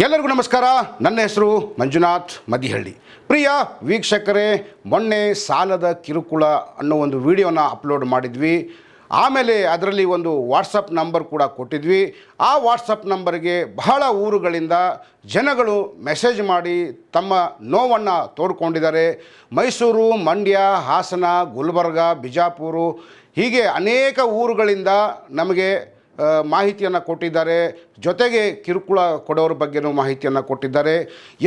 ಎಲ್ಲರಿಗೂ ನಮಸ್ಕಾರ. ನನ್ನ ಹೆಸರು ಮಂಜುನಾಥ್ ಮದಿಹಳ್ಳಿ ಪ್ರಿಯ ವೀಕ್ಷಕರೇ, ಮೊನ್ನೆ ಸಾಲದ ಕಿರುಕುಳ ಅನ್ನೋ ಒಂದು ವಿಡಿಯೋನ ಅಪ್ಲೋಡ್ ಮಾಡಿದ್ವಿ. ಆಮೇಲೆ ಅದರಲ್ಲಿ ಒಂದು ವಾಟ್ಸಪ್ ನಂಬರ್ ಕೂಡ ಕೊಟ್ಟಿದ್ವಿ. ಆ ವಾಟ್ಸಪ್ ನಂಬರ್ಗೆ ಬಹಳ ಊರುಗಳಿಂದ ಜನಗಳು ಮೆಸೇಜ್ ಮಾಡಿ ತಮ್ಮ ನೋವನ್ನು ತೋಡ್ಕೊಂಡಿದ್ದಾರೆ. ಮೈಸೂರು, ಮಂಡ್ಯ, ಹಾಸನ, ಗುಲ್ಬರ್ಗ, ಬಿಜಾಪುರ ಹೀಗೆ ಅನೇಕ ಊರುಗಳಿಂದ ನಮಗೆ ಮಾಹಿತಿಯನ್ನು ಕೊಟ್ಟಿದ್ದಾರೆ. ಜೊತೆಗೆ ಕಿರುಕುಳ ಕೊಡೋರ ಬಗ್ಗೆನೂ ಮಾಹಿತಿಯನ್ನು ಕೊಟ್ಟಿದ್ದಾರೆ.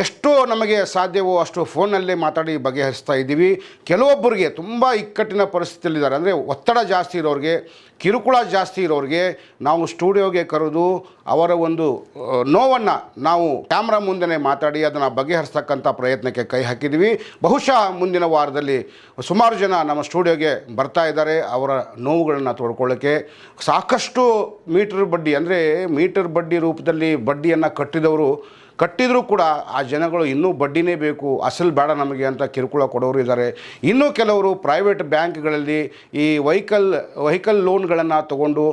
ಎಷ್ಟೋ ನಮಗೆ ಸಾಧ್ಯವೋ ಅಷ್ಟು ಫೋನಲ್ಲೇ ಮಾತಾಡಿ ಬಗೆಹರಿಸ್ತಾ ಇದ್ದೀವಿ. ಕೆಲವೊಬ್ಬರಿಗೆ ತುಂಬ ಇಕ್ಕಟ್ಟಿನ ಪರಿಸ್ಥಿತಿಯಲ್ಲಿದ್ದಾರೆ. ಅಂದರೆ ಒತ್ತಡ ಜಾಸ್ತಿ ಇರೋರಿಗೆ, ಕಿರುಕುಳ ಜಾಸ್ತಿ ಇರೋರಿಗೆ ನಾವು ಸ್ಟುಡಿಯೋಗೆ ಕರೆದು ಅವರ ಒಂದು ನೋವನ್ನು ನಾವು ಕ್ಯಾಮ್ರಾ ಮುಂದೆ ಮಾತಾಡಿ ಅದನ್ನು ಬಗೆಹರಿಸ್ತಕ್ಕಂಥ ಪ್ರಯತ್ನಕ್ಕೆ ಕೈ ಹಾಕಿದ್ದೀವಿ. ಬಹುಶಃ ಮುಂದಿನ ವಾರದಲ್ಲಿ ಸುಮಾರು ಜನ ನಮ್ಮ ಸ್ಟುಡಿಯೋಗೆ ಬರ್ತಾ ಇದ್ದಾರೆ ಅವರ ನೋವುಗಳನ್ನು ತೋಡ್ಕೊಳ್ಳೋಕ್ಕೆ. ಸಾಕಷ್ಟು ಮೀಟರ್ ಬಡ್ಡಿ, ಅಂದರೆ ಮೀಟರ್ ಬಡ್ಡಿ ರೂಪದಲ್ಲಿ ಬಡ್ಡಿಯನ್ನು ಕಟ್ಟಿದವರು, ಕಟ್ಟಿದರೂ ಕೂಡ ಆ ಜನಗಳು ಇನ್ನೂ ಬಡ್ಡಿನೇ ಬೇಕು, ಅಸಲು ಬೇಡ ನಮಗೆ ಅಂತ ಕಿರುಕುಳ ಕೊಡೋರು ಇದ್ದಾರೆ. ಇನ್ನೂ ಕೆಲವರು ಪ್ರೈವೇಟ್ ಬ್ಯಾಂಕ್ಗಳಲ್ಲಿ ಈ ವೆಹಿಕಲ್ ವೆಹಿಕಲ್ ಲೋನ್ಗಳನ್ನು ತಗೊಂಡು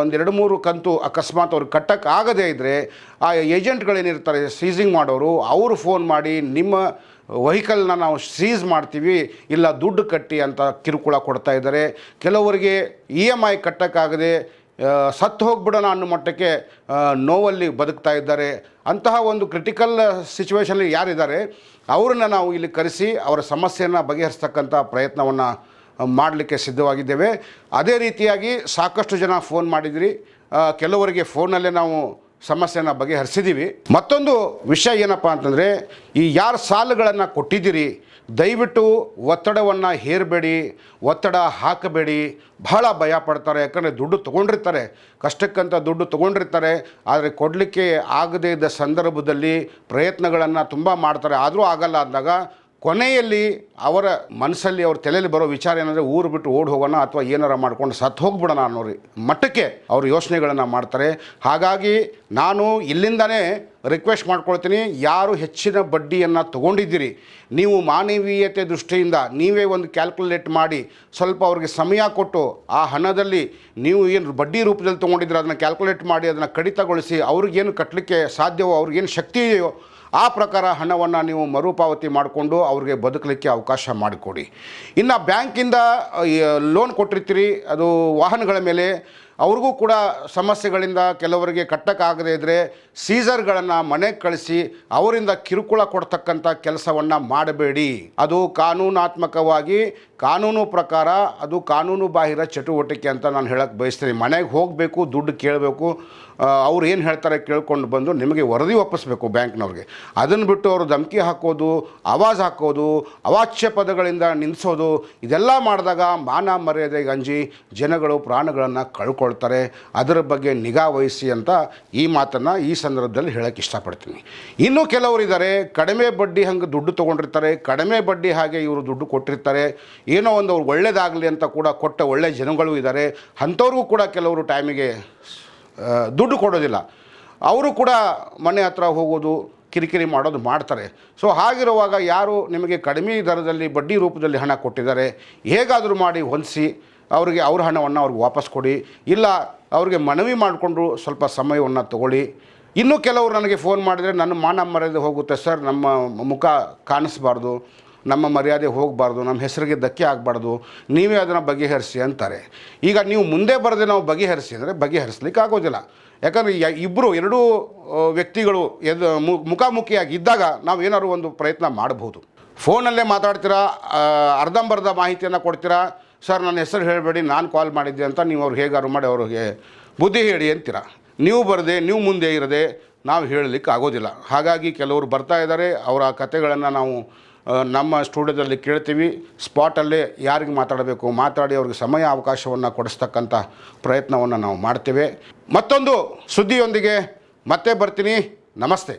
ಒಂದೆರಡು ಮೂರು ಕಂತು ಅಕಸ್ಮಾತ್ ಅವ್ರಿಗೆ ಕಟ್ಟಕ್ಕೆ ಆಗದೇ ಇದ್ದರೆ ಆ ಏಜೆಂಟ್ಗಳೇನಿರ್ತಾರೆ, ಸೀಸಿಂಗ್ ಮಾಡೋರು, ಅವರು ಫೋನ್ ಮಾಡಿ ನಿಮ್ಮ ವೆಹಿಕಲ್ನ ನಾವು ಸೀಸ್ ಮಾಡ್ತೀವಿ, ಇಲ್ಲ ದುಡ್ಡು ಕಟ್ಟಿ ಅಂತ ಕಿರುಕುಳ ಕೊಡ್ತಾ ಇದ್ದಾರೆ. ಕೆಲವರಿಗೆ ಇ ಎಂ ಐ ಕಟ್ಟೋಕ್ಕಾಗದೆ ಸತ್ತು ಹೋಗ್ಬಿಡೋಣ ಅನ್ನೋ ಮಟ್ಟಕ್ಕೆ ನೋವಲ್ಲಿ ಬದುಕ್ತಾ ಇದ್ದಾರೆ. ಅಂತಹ ಒಂದು ಕ್ರಿಟಿಕಲ್ ಸಿಚುವೇಶನಲ್ಲಿ ಯಾರಿದ್ದಾರೆ, ಅವ್ರನ್ನ ನಾವು ಇಲ್ಲಿ ಕರೆಸಿ ಅವರ ಸಮಸ್ಯೆಯನ್ನು ಬಗೆಹರಿಸ್ತಕ್ಕಂಥ ಪ್ರಯತ್ನವನ್ನು ಮಾಡಲಿಕ್ಕೆ ಸಿದ್ಧವಾಗಿದ್ದೇವೆ. ಅದೇ ರೀತಿಯಾಗಿ ಸಾಕಷ್ಟು ಜನ ಫೋನ್ ಮಾಡಿದಿರಿ. ಕೆಲವರಿಗೆ ಫೋನಲ್ಲೇ ನಾವು ಸಮಸ್ಯೆನ ಬಗೆಹರಿಸಿದ್ದೀವಿ ಮತ್ತೊಂದು ವಿಷಯ ಏನಪ್ಪ ಅಂತಂದರೆ, ಈ ಯಾರು ಸಾಲುಗಳನ್ನು ಕೊಟ್ಟಿದ್ದೀರಿ, ದಯವಿಟ್ಟು ಒತ್ತಡವನ್ನು ಹೇರಬೇಡಿ, ಒತ್ತಡ ಹಾಕಬೇಡಿ. ಬಹಳ ಭಯ ಪಡ್ತಾರೆ, ಯಾಕಂದರೆ ದುಡ್ಡು ತೊಗೊಂಡಿರ್ತಾರೆ. ಕಷ್ಟಕ್ಕಂತ ದುಡ್ಡು ತೊಗೊಂಡಿರ್ತಾರೆ, ಆದರೆ ಕೊಡಲಿಕ್ಕೆ ಆಗದೇ ಇದ್ದ ಸಂದರ್ಭದಲ್ಲಿ ಪ್ರಯತ್ನಗಳನ್ನು ತುಂಬ ಮಾಡ್ತಾರೆ. ಆದರೂ ಆಗಲ್ಲ ಅಂದಾಗ ಕೊನೆಯಲ್ಲಿ ಅವರ ಮನಸ್ಸಲ್ಲಿ ಅವ್ರ ತಲೆಯಲ್ಲಿ ಬರೋ ವಿಚಾರ ಏನಂದರೆ ಊರು ಬಿಟ್ಟು ಓಡಿ ಹೋಗೋಣ ಅಥವಾ ಏನಾರ ಮಾಡ್ಕೊಂಡು ಸತ್ತು ಹೋಗ್ಬಿಡೋಣ ಅನ್ನೋ ಮಟ್ಟಕ್ಕೆ ಅವರು ಯೋಚನೆಗಳನ್ನು ಮಾಡ್ತಾರೆ. ಹಾಗಾಗಿ ನಾನು ಇಲ್ಲಿಂದನೇ ರಿಕ್ವೆಸ್ಟ್ ಮಾಡ್ಕೊಳ್ತೀನಿ, ಯಾರು ಹೆಚ್ಚಿನ ಬಡ್ಡಿಯನ್ನು ತೊಗೊಂಡಿದ್ದೀರಿ, ನೀವು ಮಾನವೀಯತೆ ದೃಷ್ಟಿಯಿಂದ ನೀವೇ ಒಂದು ಕ್ಯಾಲ್ಕುಲೇಟ್ ಮಾಡಿ, ಸ್ವಲ್ಪ ಅವ್ರಿಗೆ ಸಮಯ ಕೊಟ್ಟು ಆ ಹಣದಲ್ಲಿ ನೀವು ಏನು ಬಡ್ಡಿ ರೂಪದಲ್ಲಿ ತೊಗೊಂಡಿದ್ರೆ ಅದನ್ನು ಕ್ಯಾಲ್ಕುಲೇಟ್ ಮಾಡಿ, ಅದನ್ನು ಕಡಿತಗೊಳಿಸಿ, ಅವ್ರಿಗೇನು ಕಟ್ಟಲಿಕ್ಕೆ ಸಾಧ್ಯವೋ, ಅವ್ರಿಗೇನು ಶಕ್ತಿ ಇದೆಯೋ ಆ ಪ್ರಕಾರ ಹಣವನ್ನು ನೀವು ಮರುಪಾವತಿ ಮಾಡಿಕೊಂಡು ಅವ್ರಿಗೆ ಬದುಕಲಿಕ್ಕೆ ಅವಕಾಶ ಮಾಡಿಕೊಡಿ. ಇನ್ನು ಬ್ಯಾಂಕಿಂದ ಲೋನ್ ಕೊಟ್ಟಿರ್ತೀರಿ, ಅದು ವಾಹನಗಳ ಮೇಲೆ ಅವ್ರಿಗೂ ಕೂಡ ಸಮಸ್ಯೆಗಳಿಂದ ಕೆಲವರಿಗೆ ಕಟ್ಟಕ್ಕಾಗದೇ ಇದ್ದರೆ ಸೀಸರ್ಗಳನ್ನು ಮನೆಗೆ ಕಳಿಸಿ ಅವರಿಂದ ಕಿರುಕುಳ ಕೊಡ್ತಕ್ಕಂಥ ಕೆಲಸವನ್ನು ಮಾಡಬೇಡಿ. ಅದು ಕಾನೂನಾತ್ಮಕವಾಗಿ ಕಾನೂನು ಪ್ರಕಾರ ಅದು ಕಾನೂನು ಬಾಹಿರ ಚಟುವಟಿಕೆ ಅಂತ ನಾನು ಹೇಳಕ್ಕೆ ಬಯಸ್ತೀನಿ. ಮನೆಗೆ ಹೋಗಬೇಕು, ದುಡ್ಡು ಕೇಳಬೇಕು ಅವ್ರು ಏನು ಹೇಳ್ತಾರೆ ಕೇಳ್ಕೊಂಡು ಬಂದು ನಿಮಗೆ ವರದಿ ಒಪ್ಪಿಸ್ಬೇಕು ಬ್ಯಾಂಕ್ನವ್ರಿಗೆ. ಅದನ್ನು ಬಿಟ್ಟು ಅವರು ಧಮಕಿ ಹಾಕೋದು, ಆವಾಜ್ ಹಾಕೋದು, ಅವಾಚ್ಯ ಪದಗಳಿಂದ ನಿಲ್ಲಿಸೋದು ಇದೆಲ್ಲ ಮಾಡಿದಾಗ ಮಾನ ಮರ್ಯಾದೆಗೆ ಅಂಜಿ ಜನಗಳು ಪ್ರಾಣಗಳನ್ನು ಕಳ್ಕೊಳ್ತಾರೆ ಅದರ ಬಗ್ಗೆ ನಿಗಾ ವಹಿಸಿ ಅಂತ ಈ ಮಾತನ್ನು ಈ ಸಂದರ್ಭದಲ್ಲಿ ಹೇಳಕ್ಕೆ ಇಷ್ಟಪಡ್ತೀನಿ. ಇನ್ನೂ ಕೆಲವರು ಇದ್ದಾರೆ ಕಡಿಮೆ ಬಡ್ಡಿ ಹಂಗೆ ದುಡ್ಡು ತೊಗೊಂಡಿರ್ತಾರೆ, ಕಡಿಮೆ ಬಡ್ಡಿ ಹಾಗೆ ಇವರು ದುಡ್ಡು ಕೊಟ್ಟಿರ್ತಾರೆ, ಏನೋ ಒಂದು ಅವ್ರು ಒಳ್ಳೇದಾಗಲಿ ಅಂತ ಕೂಡ ಕೊಟ್ಟ ಒಳ್ಳೆ ಜನಗಳು ಇದ್ದಾರೆ, ಅಂಥವ್ರಿಗೂ ಕೂಡ ಕೆಲವರು ಟೈಮಿಗೆ ದುಡ್ಡು ಕೊಡೋದಿಲ್ಲ. ಅವರು ಕೂಡ ಮನೆ ಹತ್ರ ಹೋಗೋದು, ಕಿರಿಕಿರಿ ಮಾಡೋದು ಮಾಡ್ತಾರೆ. ಸೊ ಹಾಗಿರುವಾಗ ಯಾರು ನಿಮಗೆ ಕಡಿಮೆ ದರದಲ್ಲಿ ಬಡ್ಡಿ ರೂಪದಲ್ಲಿ ಹಣ ಕೊಟ್ಟಿದ್ದಾರೆ, ಹೇಗಾದರೂ ಮಾಡಿ ಹೊಂದಿಸಿ ಅವರಿಗೆ ಅವ್ರ ಹಣವನ್ನು ಅವ್ರಿಗೆ ವಾಪಸ್ ಕೊಡಿ. ಇಲ್ಲ, ಅವ್ರಿಗೆ ಮನವಿ ಮಾಡಿಕೊಂಡು ಸ್ವಲ್ಪ ಸಮಯವನ್ನು ತಗೊಳ್ಳಿ. ಇನ್ನೂ ಕೆಲವರು ನನಗೆ ಫೋನ್ ಮಾಡಿದರೆ ನನ್ನ ಮಾನ ಮರ್ಯಾದೆ ಹೋಗುತ್ತೆ ಸರ್, ನಮ್ಮ ಮುಖ ಕಾಣಿಸ್ಬಾರ್ದು, ನಮ್ಮ ಮರ್ಯಾದೆ ಹೋಗಬಾರ್ದು, ನಮ್ಮ ಹೆಸರಿಗೆ ಧಕ್ಕೆ ಆಗಬಾರ್ದು, ನೀವೇ ಅದನ್ನು ಬಗೆಹರಿಸಿ ಅಂತಾರೆ. ಈಗ ನೀವು ಮುಂದೆ ಬರದೆ ನಾವು ಬಗೆಹರಿಸಿ ಅಂದರೆ ಬಗೆಹರಿಸ್ಲಿಕ್ಕೆ ಆಗೋದಿಲ್ಲ. ಯಾಕಂದರೆ ಇಬ್ಬರು ಎರಡೂ ವ್ಯಕ್ತಿಗಳು ಎದು ಮುಖಾಮುಖಿಯಾಗಿ ಇದ್ದಾಗ ನಾವು ಏನಾದ್ರು ಒಂದು ಪ್ರಯತ್ನ ಮಾಡಬಹುದು. ಫೋನಲ್ಲೇ ಮಾತಾಡ್ತೀರಾ ಅರ್ಧಂಬರ್ಧ ಮಾಹಿತಿಯನ್ನು ಕೊಡ್ತೀರಾ ಸರ್ ನನ್ನ ಹೆಸರು ಹೇಳಬೇಡಿ, ನಾನು ಕಾಲ್ ಮಾಡಿದ್ದೆ ಅಂತ ನೀವು ಅವ್ರು ಹೇಗಾರು ಮಾಡಿ ಅವ್ರಿಗೆ ಬುದ್ಧಿ ಹೇಳಿ ಅಂತೀರ. ನೀವು ಬರದೆ, ನೀವು ಮುಂದೆ ಇರದೆ ನಾವು ಹೇಳಲಿಕ್ಕೆ ಆಗೋದಿಲ್ಲ. ಹಾಗಾಗಿ ಕೆಲವರು ಬರ್ತಾ ಇದ್ದಾರೆ, ಅವರ ಕತೆಗಳನ್ನು ನಾವು ನಮ್ಮ ಸ್ಟುಡಿಯೋದಲ್ಲಿ ಕೇಳ್ತೀವಿ. ಸ್ಪಾಟಲ್ಲೇ ಯಾರಿಗೆ ಮಾತಾಡಬೇಕು, ಮಾತಾಡಿ ಅವ್ರಿಗೆ ಸಮಯ, ಅವಕಾಶವನ್ನು ಕೊಡಿಸ್ತಕ್ಕಂಥ ಪ್ರಯತ್ನವನ್ನು ನಾವು ಮಾಡ್ತೇವೆ. ಮತ್ತೊಂದು ಸುದ್ದಿಯೊಂದಿಗೆ ಮತ್ತೆ ಬರ್ತೀನಿ. ನಮಸ್ತೆ.